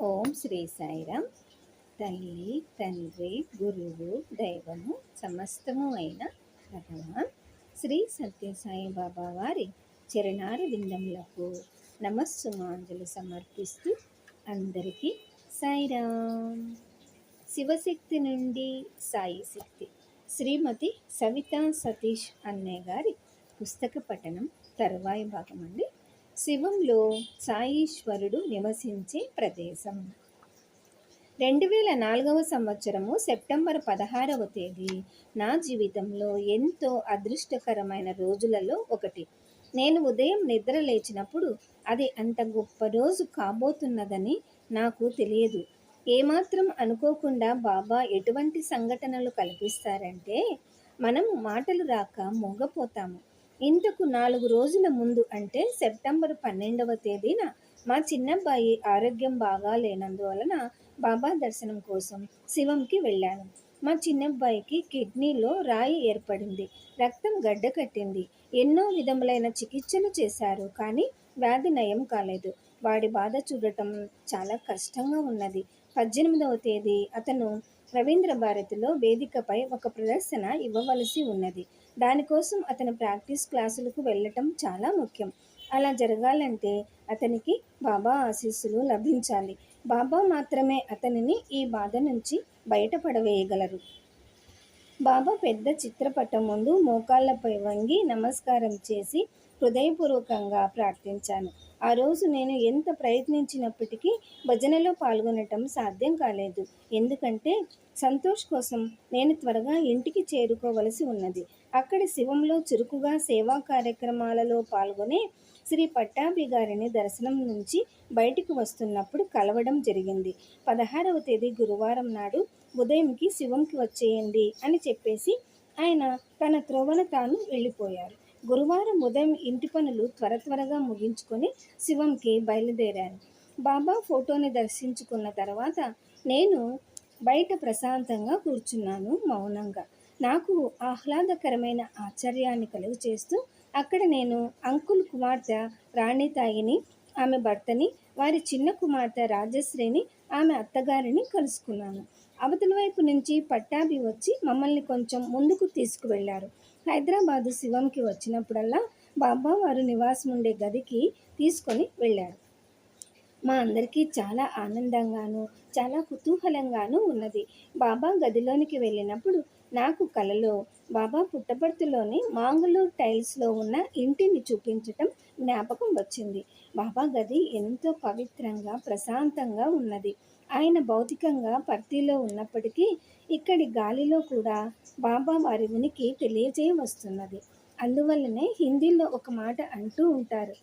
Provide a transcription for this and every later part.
ఓం శ్రీ సాయిరామ్ తల్లి తండ్రి గురువు దైవము సమస్తము అయిన భగవాన్ శ్రీ సత్యసాయి బాబా వారి చరణార విందములకు నమస్సుమాంజలు సమర్పిస్తూ అందరికీ సాయిరామ్ శివశక్తి నుండి సాయి శక్తి. శ్రీమతి సవితా సతీష్ అన్నయ్య గారి పుస్తక పఠనం తరువాయి భాగం అండి శివంలో సాయీశ్వరుడు నివసించే ప్రదేశం. రెండు వేల నాలుగవ సంవత్సరము సెప్టెంబర్ పదహారవ తేదీ. నా జీవితంలో ఎంతో అదృష్టకరమైన రోజులలో ఒకటి. నేను ఉదయం నిద్ర లేచినప్పుడు అది అంత గొప్ప రోజు కాబోతున్నదని నాకు తెలియదు. ఏమాత్రం అనుకోకుండా బాబా ఎటువంటి సంఘటనలు కల్పిస్తారంటే మనం మాటలు రాక మొగ్గపోతాము ఇంతకు నాలుగు రోజుల ముందు అంటే సెప్టెంబర్ పన్నెండవ తేదీన మా చిన్నబ్బాయి ఆరోగ్యం బాగా లేనందువలన బాబా దర్శనం కోసం శివంకి వెళ్ళాను. మా చిన్నబ్బాయికి కిడ్నీలో రాయి ఏర్పడింది. రక్తం గడ్డ కట్టింది. ఎన్నో విధములైన చికిత్సలు చేశారు. కానీ వ్యాధి నయం కాలేదు. వాడి బాధ చూడటం చాలా కష్టంగా ఉన్నది. పద్దెనిమిదవ తేదీ అతను రవీంద్ర భారతిలో వేదికపై ఒక ప్రదర్శన ఇవ్వవలసి ఉన్నది. దానికోసం అతను ప్రాక్టీస్ క్లాసులకు వెళ్ళటం చాలా ముఖ్యం. అలా జరగాలంటే అతనికి బాబా ఆశీస్సులు లభించాలి. బాబా మాత్రమే అతనిని ఈ బాధ నుంచి బయటపడవేయగలరు. బాబా పెద్ద చిత్రపటం ముందు మోకాళ్ళపై వంగి నమస్కారం చేసి హృదయపూర్వకంగా ప్రార్థించాను. ఆ రోజు నేను ఎంత ప్రయత్నించినప్పటికీ భజనలో పాల్గొనటం సాధ్యం కాలేదు. ఎందుకంటే సంతోష్ కోసం నేను త్వరగా ఇంటికి చేరుకోవలసి ఉన్నది. అక్కడ శివంలో చురుకుగా సేవా కార్యక్రమాలలో పాల్గొనే శ్రీ పట్టాభి గారిని దర్శనం నుంచి బయటికి వస్తున్నప్పుడు కలవడం జరిగింది. పదహారవ తేదీ గురువారం నాడు ఉదయంకి శివంకి వచ్చేయండి అని చెప్పేసి ఆయన తన త్రోవన తాను వెళ్ళిపోయారు. గురువారం ఉదయం ఇంటి పనులు త్వర త్వరగా ముగించుకొని శివంకి బయలుదేరాను బాబా ఫోటోని దర్శించుకున్న తర్వాత నేను బయట ప్రశాంతంగా కూర్చున్నాను మౌనంగా. నాకు ఆహ్లాదకరమైన ఆశ్చర్యాన్ని కలుగు చేస్తూ అక్కడ నేను అంకుల్ కుమార్తె రాణి తాయిని ఆమె భర్తని వారి చిన్న కుమార్తె రాజశ్రీని ఆమె అత్తగారిని కలుసుకున్నాను. అవతల వైపు నుంచి పట్టాభి వచ్చి మమ్మల్ని కొంచెం ముందుకు తీసుకువెళ్ళారు హైదరాబాదు శివంకి వచ్చినప్పుడల్లా బాబా వారు నివాసం ఉండే గదికి తీసుకొని వెళ్ళారు. మా అందరికీ చాలా ఆనందంగాను చాలా కుతూహలంగాను ఉన్నది. బాబా గదిలోనికి వెళ్ళినప్పుడు నాకు కలలో బాబా పుట్టపర్తిలోని మాంగళూరు టైల్స్లో ఉన్న ఇంటిని చూపించటం జ్ఞాపకం వచ్చింది. బాబా గది ఎంతో పవిత్రంగా ప్రశాంతంగా ఉన్నది. ఆయన భౌతికంగా పర్తీలో ఉన్నప్పటికీ ఇక్కడి గాలిలో కూడా బాబా వారి ఉనికి తెలియజేయవస్తున్నది అందువల్లనే హిందీలో ఒక మాట అంటూ ఉంటారు.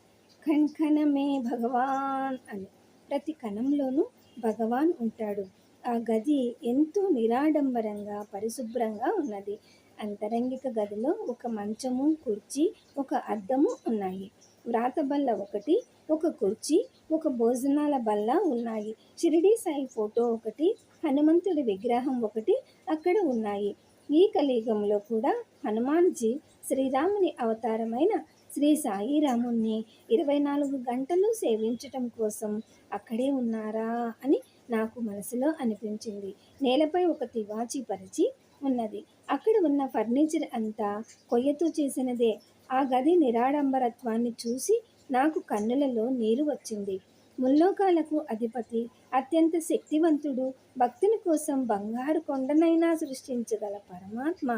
కణ్కణమే భగవాన్ అని. ప్రతి కణంలోనూ భగవాన్ ఉంటాడు. ఆ గది ఎంతో నిరాడంబరంగా పరిశుభ్రంగా ఉన్నది. అంతరంగిక గదిలో ఒక మంచము కుర్చీ ఒక అద్దము ఉన్నాయి. వ్రాత బల్ల ఒకటి ఒక కుర్చీ ఒక భోజనాల బల్ల ఉన్నాయి. షిరిడి సాయి ఫోటో ఒకటి హనుమంతుడి విగ్రహం ఒకటి అక్కడ ఉన్నాయి. ఈ కలియుగంలో కూడా హనుమాన్జీ శ్రీరాముని అవతారమైన శ్రీ సాయిరాముణ్ణి ఇరవై నాలుగు గంటలు సేవించటం కోసం అక్కడే ఉన్నారా అని నాకు మనసులో అనిపించింది. నేలపై ఒక తివాచి పరిచి ఉన్నది. అక్కడ ఉన్న ఫర్నిచర్ అంతా కొయ్యతో చేసినదే. ఆ గది నిరాడంబరత్వాన్ని చూసి నాకు కన్నులలో నీరు వచ్చింది. ముల్లోకాలకు అధిపతి అత్యంత శక్తివంతుడు భక్తుని కోసం బంగారు కొండనైనా సృష్టించగల పరమాత్మ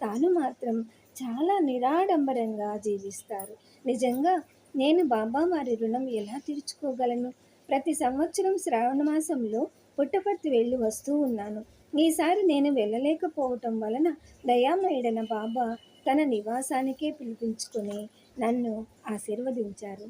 తాను మాత్రం చాలా నిరాడంబరంగా జీవిస్తారు. నిజంగా నేను బాబా వారి రుణం ఎలా తీర్చుకోగలను? ప్రతి సంవత్సరం శ్రావణ మాసంలో పుట్టపర్తి వెళ్ళి వస్తూ ఉన్నాను. ఈసారి నేను వెళ్ళలేకపోవటం వలన దయామయుడన బాబా తన నివాసానికే పిలిపించుకొని నన్ను ఆశీర్వదించారు.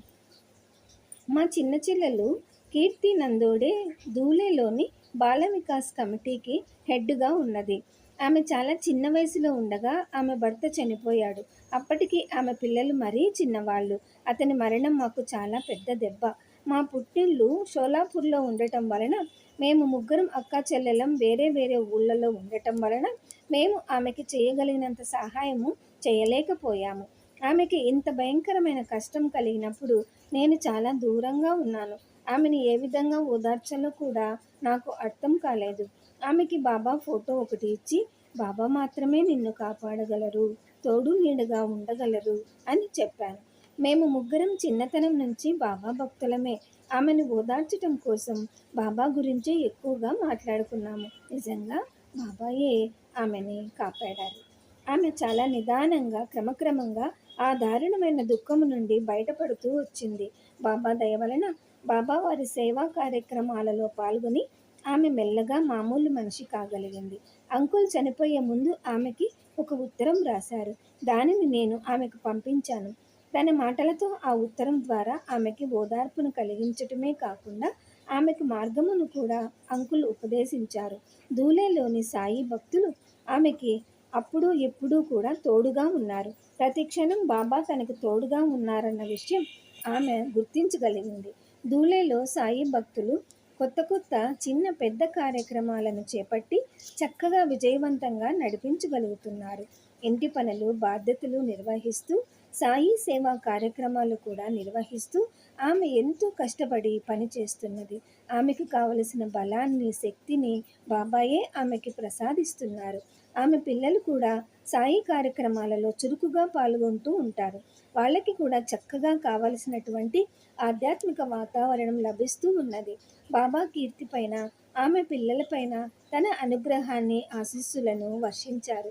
మా చిన్న చెల్లెలు కీర్తి నందోడే దూలేలోని బాల వికాస్ కమిటీకి హెడ్గా ఉన్నది. ఆమె చాలా చిన్న వయసులో ఉండగా ఆమె భర్త చనిపోయాడు. అప్పటికి ఆమె పిల్లలు మరీ చిన్నవాళ్ళు. అతని మరణం మాకు చాలా పెద్ద దెబ్బ. మా పుట్టిళ్ళు షోలాపూర్లో ఉండటం వలన మేము ముగ్గురం అక్క చెల్లెలం వేరే వేరే ఊళ్ళలో ఉండటం వలన మేము ఆమెకి చేయగలిగినంత సహాయము చేయలేకపోయాము. ఆమెకి ఇంత భయంకరమైన కష్టం కలిగినప్పుడు నేను చాలా దూరంగా ఉన్నాను. ఆమెను ఏ విధంగా ఓదార్చాలో కూడా నాకు అర్థం కాలేదు. ఆమెకి బాబా ఫోటో ఒకటి ఇచ్చి బాబా మాత్రమే నిన్ను కాపాడగలరు తోడు నీడగా ఉండగలరు అని చెప్పాను. మేము ముగ్గురం చిన్నతనం నుంచి బాబా భక్తులమే. ఆమెను ఓదార్చటం కోసం బాబా గురించే ఎక్కువగా మాట్లాడుకున్నాము. నిజంగా? బాబాయే ఆమెని కాపాడారు. ఆమె చాలా నిదానంగా క్రమక్రమంగా ఆ దారుణమైన దుఃఖము నుండి బయటపడుతూ వచ్చింది. బాబా దయ వలన బాబా వారి సేవా కార్యక్రమాలలో పాల్గొని ఆమె మెల్లగా మామూలు మనిషి కాగలిగింది. అంకుల్ చనిపోయే ముందు ఆమెకి ఒక ఉత్తరం రాశారు. దానిని నేను ఆమెకు పంపించాను. తన మాటలతో ఆ ఉత్తరం ద్వారా ఆమెకి ఓదార్పును కలిగించటమే కాకుండా ఆమెకు మార్గమును కూడా అంకులు ఉపదేశించారు. దూలేలోని సాయి భక్తులు ఆమెకి అప్పుడు ఎప్పుడూ కూడా తోడుగా ఉన్నారు. ప్రతి క్షణం బాబా తనకు తోడుగా ఉన్నారన్న విషయం ఆమె గుర్తించగలిగింది. దూలేలో సాయి భక్తులు కొత్త కొత్త చిన్న పెద్ద కార్యక్రమాలను చేపట్టి చక్కగా విజయవంతంగా నడిపించగలుగుతున్నారు. ఇంటి పనులు బాధ్యతలు నిర్వహిస్తూ సాయి సేవా కార్యక్రమాలు కూడా నిర్వహిస్తూ ఆమె ఎంతో కష్టపడి పని చేస్తున్నది. ఆమెకు కావలసిన బలాన్ని శక్తిని బాబాయే ఆమెకి ప్రసాదిస్తున్నారు. ఆమె పిల్లలు కూడా సాయి కార్యక్రమాలలో చురుకుగా పాల్గొంటూ ఉంటారు. వాళ్ళకి కూడా చక్కగా కావలసినటువంటి ఆధ్యాత్మిక వాతావరణం లభిస్తూ ఉన్నది. బాబా కీర్తి పైన ఆమె పిల్లలపైన తన అనుగ్రహాన్ని ఆశీస్సులను వర్షించారు.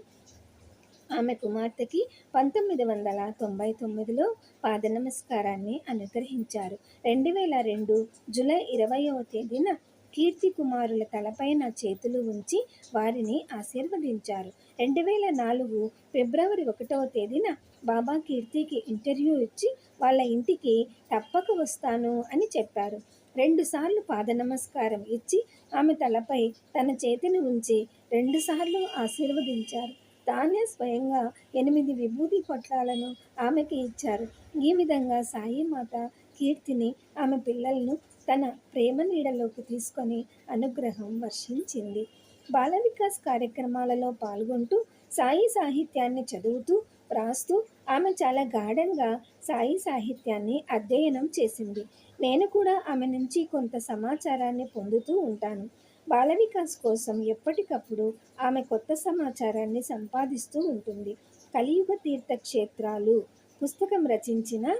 ఆమె కుమార్తెకి పంతొమ్మిది వందల తొంభై తొమ్మిదిలో పాద నమస్కారాన్ని అనుగ్రహించారు. రెండు వేల రెండు జూలై ఇరవయవ తేదీన కీర్తి కుమారుల తలపైన చేతులు ఉంచి వారిని ఆశీర్వదించారు. రెండు వేల నాలుగు ఫిబ్రవరి ఒకటవ తేదీన బాబా కీర్తికి ఇంటర్వ్యూ ఇచ్చి వాళ్ళ ఇంటికి తప్పక వస్తాను అని చెప్పారు. రెండుసార్లు పాద నమస్కారం ఇచ్చి ఆమె తలపై తన చేతిని ఉంచి రెండుసార్లు ఆశీర్వదించారు. తానే స్వయంగా ఎనిమిది విభూతి పొట్లాలను ఆమెకి ఇచ్చారు. ఈ విధంగా సాయి మాత కీర్తిని ఆమె పిల్లలను తన ప్రేమ నీడలోకి తీసుకొని అనుగ్రహం వర్షించింది. బాల వికాస్ కార్యక్రమాలలో పాల్గొంటూ సాయి సాహిత్యాన్ని చదువుతూ రాస్తూ ఆమె చాలా గాఢంగా సాయి సాహిత్యాన్ని అధ్యయనం చేసింది. నేను కూడా ఆమె నుంచి కొంత సమాచారాన్ని పొందుతూ ఉంటాను. బాల వికాస్ కోసం ఎప్పటికప్పుడు ఆమె కొత్త సమాచారాన్ని సంపాదిస్తూ ఉంటుంది. కలియుగ తీర్థక్షేత్రాలు. పుస్తకం రచించిన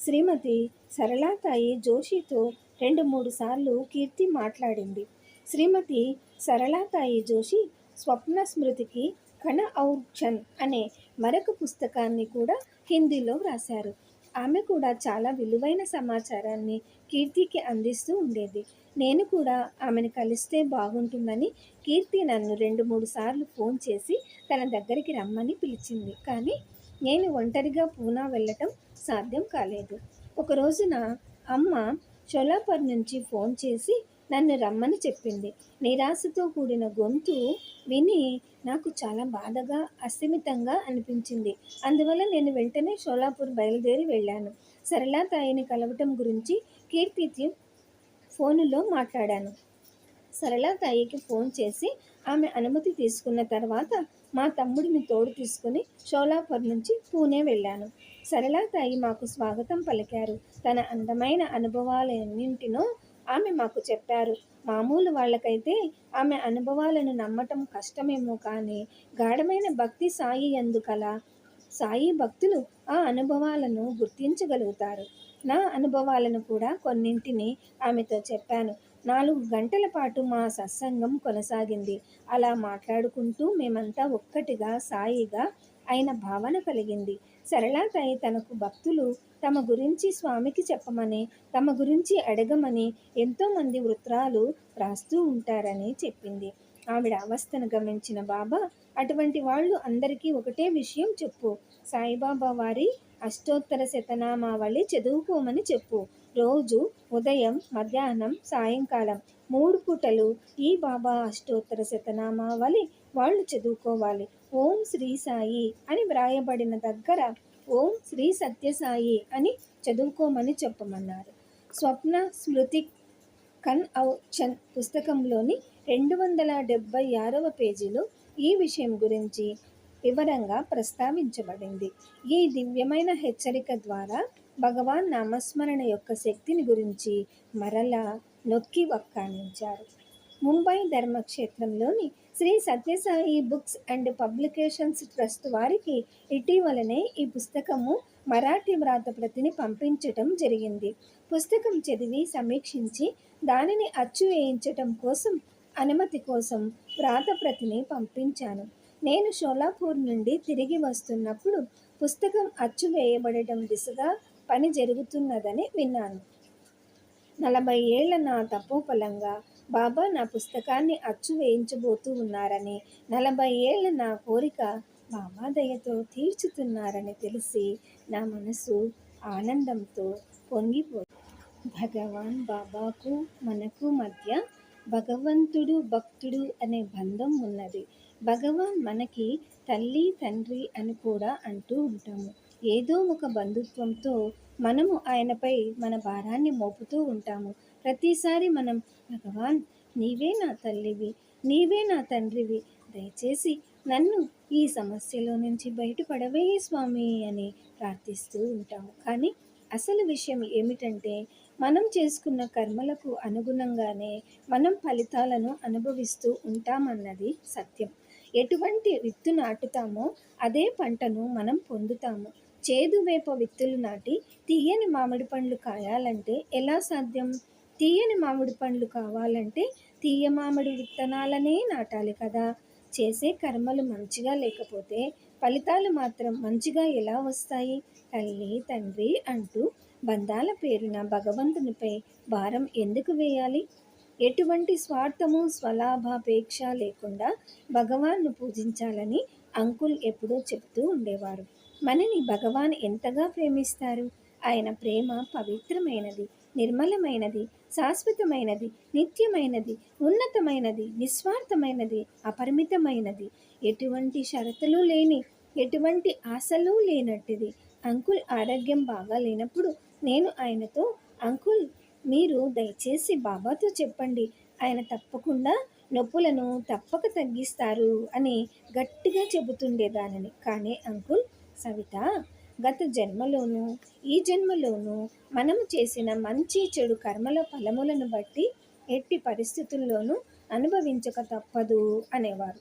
శ్రీమతి సరళాతాయి జోషితో రెండు మూడు సార్లు కీర్తి మాట్లాడింది. శ్రీమతి సరళాతాయి జోషి స్వప్న స్మృతికి కణ ఔర్ఛన్ అనే మరొక పుస్తకాన్ని కూడా హిందీలో వ్రాశారు. ఆమె కూడా చాలా విలువైన సమాచారాన్ని కీర్తికి అందిస్తూ ఉండేది. నేను కూడా ఆమెను కలిస్తే బాగుంటుందని కీర్తి నన్ను రెండు మూడు సార్లు ఫోన్ చేసి తన దగ్గరికి రమ్మని పిలిచింది. కానీ నేను ఒంటరిగా పూనా వెళ్ళటం సాధ్యం కాలేదు. ఒక రోజున అమ్మ షోలాపర్ నుంచి ఫోన్ చేసి నన్ను రమ్మని చెప్పింది. నిరాశతో కూడిన గొంతు విని నాకు చాలా బాధగా అస్థిమితంగా అనిపించింది. అందువల్ల నేను వెంటనే షోలాపూర్ బయలుదేరి వెళ్ళాను. సరళా తాయిని కలవటం గురించి కీర్తికి ఫోనులో మాట్లాడాను. సరళ తాయికి ఫోన్ చేసి ఆమె అనుమతి తీసుకున్న తర్వాత మా తమ్ముడిని తోడు తీసుకుని షోలాపూర్ నుంచి పూణే వెళ్ళాను. సరళ తాయి మాకు స్వాగతం పలికారు. తన అందమైన అనుభవాలన్నింటినో ఆమె మాకు చెప్పారు మామూలు వాళ్ళకైతే ఆమె అనుభవాలను నమ్మటం కష్టమేమో కానీ గాఢమైన భక్తి సాయి ఎందుకల సాయి భక్తులు ఆ అనుభవాలను గుర్తించగలుగుతారు. నా అనుభవాలను కూడా కొన్నింటిని ఆమెతో చెప్పాను. నాలుగు గంటల పాటు మా సత్సంగం కొనసాగింది. అలా మాట్లాడుకుంటూ మేమంతా ఒక్కటిగా సాయిగా అయిన భావన కలిగింది. సరళాతాయి తనకు భక్తులు తమ గురించి స్వామికి చెప్పమని తమ గురించి అడగమని ఎంతోమంది వృత్రాలు రాస్తూ ఉంటారని చెప్పింది. ఆవిడ అవస్థను గమనించిన బాబా అటువంటి వాళ్ళు అందరికీ ఒకటే విషయం చెప్పు. సాయిబాబా వారి అష్టోత్తర శతనామావళి చదువుకోమని చెప్పు. రోజు ఉదయం మధ్యాహ్నం సాయంకాలం మూడు పూటలు ఈ బాబా అష్టోత్తర శతనామావళి వాళ్ళు చదువుకోవాలి. ఓం శ్రీ సాయి అని వ్రాయబడిన దగ్గర ఓం శ్రీ సత్యసాయి అని చదువుకోమని చెప్పమన్నారు. స్వప్న స్మృతి కన్ చన్ పుస్తకంలోని రెండు వందల డెబ్భై ఆరవ పేజీలో ఈ విషయం గురించి వివరంగా ప్రస్తావించబడింది. ఈ దివ్యమైన హెచ్చరిక ద్వారా భగవాన్ నామస్మరణ యొక్క శక్తిని గురించి మరలా నొక్కి వక్కానించారు. ముంబై ధర్మక్షేత్రంలోని Shri Sathya Sai Books and Publications Trust వారికి ఇటీవలనే ఈ పుస్తకము మరాఠీ వ్రాతప్రతిని పంపించటం జరిగింది. పుస్తకం చదివి సమీక్షించి దానిని అచ్చు వేయించటం కోసం అనుమతి కోసం వ్రాతప్రతిని పంపించాను. నేను షోలాపూర్ నుండి తిరిగి వస్తున్నప్పుడు పుస్తకం అచ్చు వేయబడటం దిశగా పని జరుగుతున్నదని విన్నాను. నలభై ఏళ్ళ నా తపోఫలంగా బాబా నా పుస్తకాన్ని అచ్చు వేయించబోతూ ఉన్నారని నలభై ఏళ్ళ నా కోరిక బాబా దయతో తీర్చుతున్నారని తెలిసి నా మనసు ఆనందంతో పొంగిపో భగవాన్ బాబాకు మనకు మధ్య భగవంతుడు భక్తుడు అనే బంధం ఉన్నది. భగవాన్ మనకి తల్లి తండ్రి అని కూడా అంటూ ఉంటాము. ఏదో ఒక బంధుత్వంతో మనము ఆయనపై మన భారాన్ని మోపుతూ ఉంటాము. ప్రతిసారి మనం భగవాన్ నీవే నా తల్లివి నీవే నా తండ్రివి దయచేసి నన్ను ఈ సమస్యలో నుంచి బయటపడవే స్వామి అని ప్రార్థిస్తూ ఉంటాము. కానీ అసలు విషయం ఏమిటంటే మనం చేసుకున్న కర్మలకు అనుగుణంగానే మనం ఫలితాలను అనుభవిస్తూ ఉంటామన్నది సత్యం. ఎటువంటి విత్తు నాటుతామో అదే పంటను మనం పొందుతాము. చేదు వేప విత్తులు నాటి తీయని మామిడి పండ్లు కాయాలంటే ఎలా సాధ్యం? తీయని మామిడి పండ్లు కావాలంటే తీయ మామిడి విత్తనాలనే నాటాలి కదా. చేసే కర్మలు మంచిగా లేకపోతే ఫలితాలు మాత్రం మంచిగా ఎలా వస్తాయి? తల్లి తండ్రి అంటూ బంధాల పేరున భగవంతునిపై భారం ఎందుకు వేయాలి? ఎటువంటి స్వార్థము స్వలాభాపేక్ష లేకుండా భగవాన్ను పూజించాలని అంకుల్ ఎప్పుడూ చెప్తూ ఉండేవారు. మనని భగవాన్ ఎంతగా ప్రేమిస్తారు? ఆయన ప్రేమ పవిత్రమైనది నిర్మలమైనది శాశ్వతమైనది నిత్యమైనది ఉన్నతమైనది నిస్వార్థమైనది అపరిమితమైనది. ఎటువంటి షరతులు లేని ఎటువంటి ఆశలు లేనట్టుది. అంకుల్ ఆరోగ్యం బాగా లేనప్పుడు నేను ఆయనతో అంకుల్ మీరు దయచేసి బాబాతో చెప్పండి. ఆయన తప్పకుండా నొప్పులను తప్పక తగ్గిస్తారు అని గట్టిగా చెబుతుండేదానని. కానీ అంకుల్ సవిత గత జన్మలోనూ ఈ జన్మలోనూ మనము చేసిన మంచి చెడు కర్మల ఫలములను బట్టి ఎట్టి పరిస్థితుల్లోనూ అనుభవించక తప్పదు అనేవారు.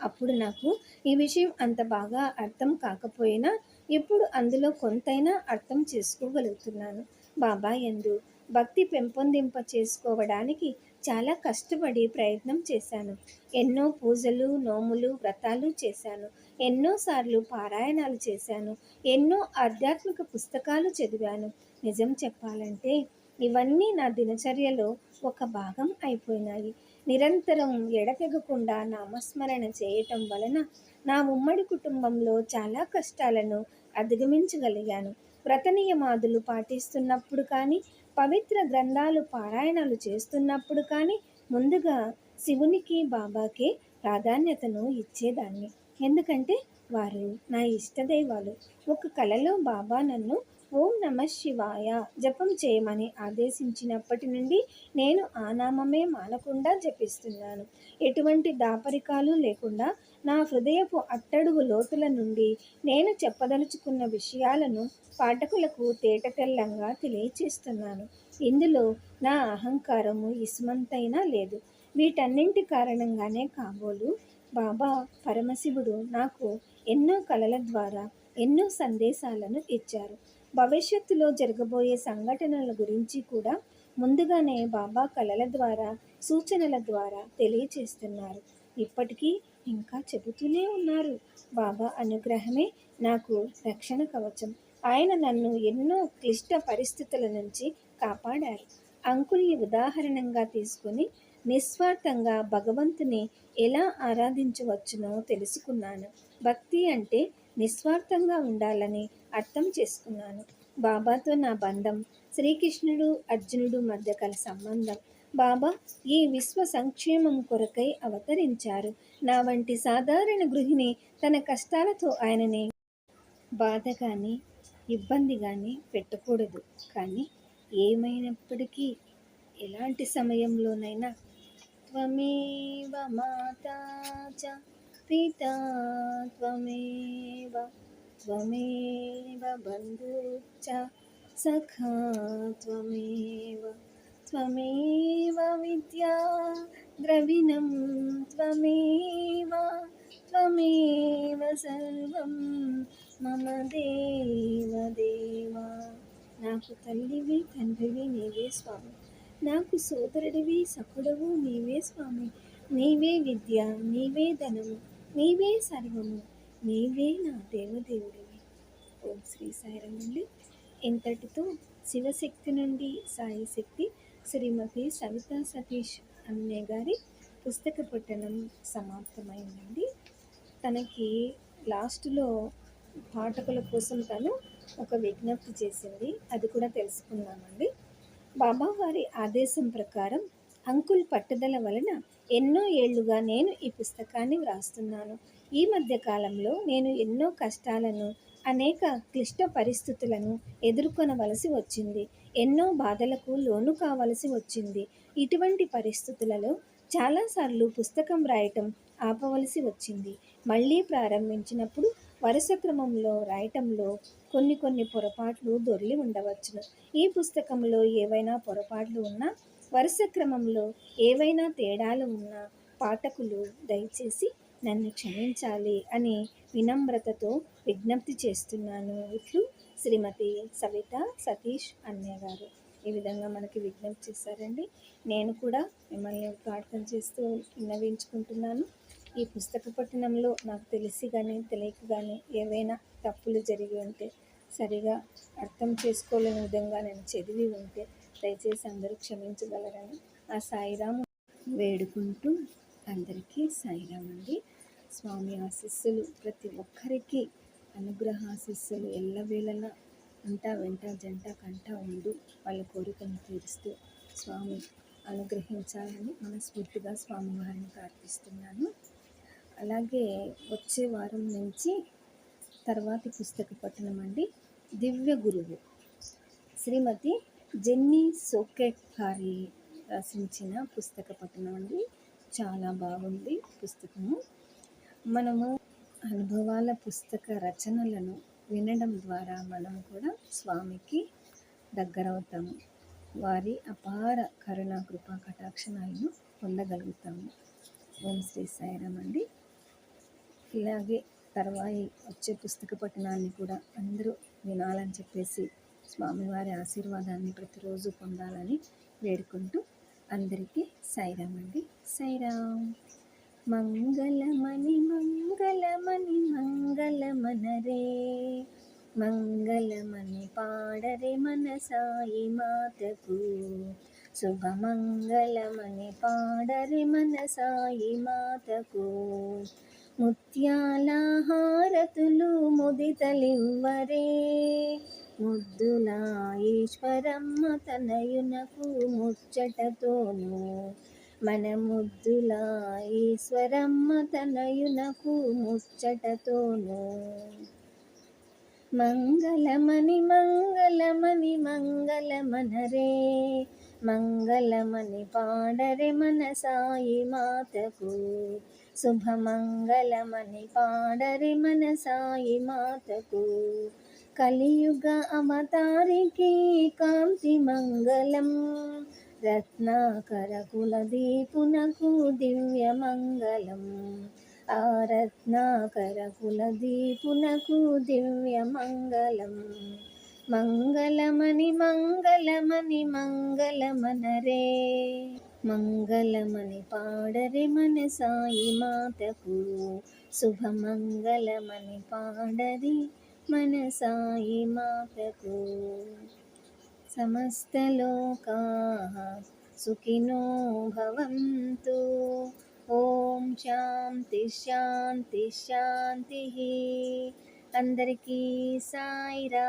అప్పుడు నాకు ఈ విషయం అంత బాగా అర్థం కాకపోయినా ఇప్పుడు అందులో కొంతైనా అర్థం చేసుకోగలుగుతున్నాను. బాబా ఎందు భక్తి పెంపొందింప చేసుకోవడానికి చాలా కష్టపడి ప్రయత్నం చేశాను. ఎన్నో పూజలు నోములు వ్రతాలు చేశాను. ఎన్నోసార్లు పారాయణాలు చేశాను. ఎన్నో ఆధ్యాత్మిక పుస్తకాలు చదివాను. నిజం చెప్పాలంటే ఇవన్నీ నా దినచర్యలో ఒక భాగం అయిపోయినాయి. నిరంతరం ఎడతెగకుండా నామస్మరణ చేయటం వలన నా ఉమ్మడి కుటుంబంలో చాలా కష్టాలను అధిగమించగలిగాను. వ్రత నియమాదులు పాటిస్తున్నప్పుడు కానీ పవిత్ర గ్రంథాలు పారాయణాలు చేస్తున్నప్పుడు కానీ ముందుగా శివునికి బాబాకే ప్రాధాన్యతను ఇచ్చేదాన్ని. ఎందుకంటే వారు నా ఇష్టదైవాలు. ఒక కలలో బాబా నన్ను ఓం నమ శివాయ జపం చేయమని ఆదేశించినప్పటి నుండి నేను ఆ నామమే మానకుండా జపిస్తున్నాను. ఎటువంటి దాపరికాలు లేకుండా నా హృదయపు అట్టడుగు లోతుల నుండి నేను చెప్పదలుచుకున్న విషయాలను పాఠకులకు తేటతెల్లంగా తెలియచేస్తున్నాను. ఇందులో నా అహంకారము ఇసుమంతైనా లేదు. వీటన్నింటి కారణంగానే కాబోలు. బాబా పరమశివుడు నాకు ఎన్నో కళల ద్వారా ఎన్నో సందేశాలను ఇచ్చారు. భవిష్యత్తులో జరగబోయే సంఘటనల గురించి కూడా ముందుగానే బాబా కళల ద్వారా సూచనల ద్వారా తెలియచేస్తున్నారు. ఇప్పటికీ ఇంకా చెబుతూనే ఉన్నారు. బాబా అనుగ్రహమే నాకు రక్షణ కవచం. ఆయన నన్ను ఎన్నో క్లిష్ట పరిస్థితుల నుంచి కాపాడారు. అంకుల్ని ఉదాహరణంగా తీసుకొని నిస్వార్థంగా భగవంతుని ఎలా ఆరాధించవచ్చునో తెలుసుకున్నాను. భక్తి అంటే నిస్వార్థంగా ఉండాలని అర్థం చేసుకున్నాను. బాబాతో నా బంధం శ్రీకృష్ణుడు అర్జునుడు మధ్య కల సంబంధం బాబా ఈ విశ్వ సంక్షేమం కొరకై అవతరించారు. నా వంటి సాధారణ గృహిణి తన కష్టాలతో ఆయనని బాధ కానీ ఇబ్బంది కానీ పెట్టకూడదు. కానీ ఏమైనప్పటికీ ఎలాంటి సమయంలోనైనా త్వమేవ మాతాచ చ పితా త్వమేవ త్వమేవ బంధు చ సఖా త్వమేవ. त्वमेव विद्या द्रविणं त्वमेव त्वमेव सर्वं మమ దేవ దేవా నాకు తల్లివి తండ్రివి నీవే స్వామి నాకు సోదరుడివి సకుడవు నీవే స్వామి నీవే విద్య నీవే ధనము నీవే సర్వము నీవే నా దేవదేవుడివి ఓం శ్రీ సాయిరామ్ అండి ఇంతటితో శివశక్తి నుండి సాయి శక్తి శ్రీమతి సవితా సతీష్ అన్నయ్య గారి పుస్తక పఠనం సమాప్తమైందండి. తనకి లాస్ట్లో పాఠకుల కోసం తను ఒక విజ్ఞప్తి చేసింది. అది కూడా తెలుసుకున్నామండి బాబావారి ఆదేశం ప్రకారం అంకుల్ పట్టుదల వలన ఎన్నో ఏళ్ళుగా నేను ఈ పుస్తకాన్ని వ్రాస్తున్నాను. ఈ మధ్య కాలంలో నేను ఎన్నో కష్టాలను అనేక క్లిష్ట పరిస్థితులను ఎదుర్కొనవలసి వచ్చింది. ఎన్నో బాధలకు లోను కావలసి వచ్చింది. ఇటువంటి పరిస్థితులలో చాలాసార్లు పుస్తకం రాయటం ఆపవలసి వచ్చింది. మళ్ళీ ప్రారంభించినప్పుడు వరుస క్రమంలో రాయటంలో కొన్ని కొన్ని పొరపాట్లు దొర్లి ఉండవచ్చును ఈ పుస్తకంలో ఏవైనా పొరపాట్లు ఉన్నా వరుస క్రమంలో ఏవైనా తేడాలు ఉన్నా పాఠకులు దయచేసి నన్ను క్షమించాలి అని వినమ్రతతో విజ్ఞప్తి చేస్తున్నాను. ఇట్లు శ్రీమతి సవిత సతీష్ అన్నయ్య గారు. ఈ విధంగా మనకి విజ్ఞప్తి చేశారండి. నేను కూడా మిమ్మల్ని ప్రార్థన చేస్తూ విన్నవించుకుంటున్నాను. ఈ పుస్తక పట్టణంలో నాకు తెలిసి కానీ తెలియక కానీ ఏవైనా తప్పులు జరిగి ఉంటే సరిగా అర్థం చేసుకోలేని విధంగా నేను చదివి ఉంటే దయచేసి అందరూ క్షమించగలరని ఆ సాయిరాము వేడుకుంటూ అందరికీ సాయిరామండి స్వామి ఆశీస్సులు ప్రతి ఒక్కరికి అనుగ్రహాశిస్సులు ఎల్లవేళలా అంటా వెంట జంట కంట ఉండు. వాళ్ళ కోరికను తీరుస్తూ స్వామి అనుగ్రహించాలని మనస్ఫూర్తిగా స్వామివారిని ప్రార్థిస్తున్నాను. అలాగే వచ్చే వారం నుంచి తర్వాతి పుస్తక పట్టణం అండి. దివ్య గురువు. శ్రీమతి జెన్నీ సోకెట్ గారి రచించిన పుస్తక పట్టణం అండి. చాలా బాగుంది పుస్తకము. మనము అనుభవాల పుస్తక రచనలను వినడం ద్వారా మనం కూడా స్వామికి దగ్గరవుతాము. వారి అపార కరుణ కృపా కటాక్షణాలను పొందగలుగుతాము. ఓం శ్రీ సాయిరామ్ అండి. ఇలాగే తర్వాయి వచ్చే పుస్తక పఠనాన్ని కూడా అందరూ వినాలని చెప్పేసి స్వామివారి ఆశీర్వాదాన్ని ప్రతిరోజు పొందాలని వేడుకుంటూ అందరికీ సైరామ్ అండి. సైరామ్ మంగళమణి మంగళమణి మంగళమనరే. మంగళమణి పాడరే మన సాయి మాతకు. శుభమంగళమణి పాడరే మన సాయి మాతకు. ముత్యాల హారతులు ముదితలివ్వరే. ముద్దులా ఈశ్వరమ్మ తనయునకు ముచ్చటతోనూ. మన ఈశ్వరమ్మ తనయునకు ముచ్చటతోను. మంగళమణి మంగళమణి మంగళమనరే మంగళమణి పాడరే మన సాయి మాతకు. శుభమంగళమణి పాడరే మన సాయి మాతకు. కలియుగ అవతారికి కాంతి మంగళం రత్నాకర కులదీపునకు దివ్య మంగళం ఆ రత్నాకర కులదీపునకు దివ్య మంగళం మంగళమని మంగళమని మంగళమనరే. మంగళమని పాడరి మన సాయి మాతకు. శుభమంగళమని పాడరి మన సాయి మాతకు. సమస్తలోకా सुखिनो भवन्तु ఓం శాంతి శాంతి శాంతి. అందరికీ సాయిరా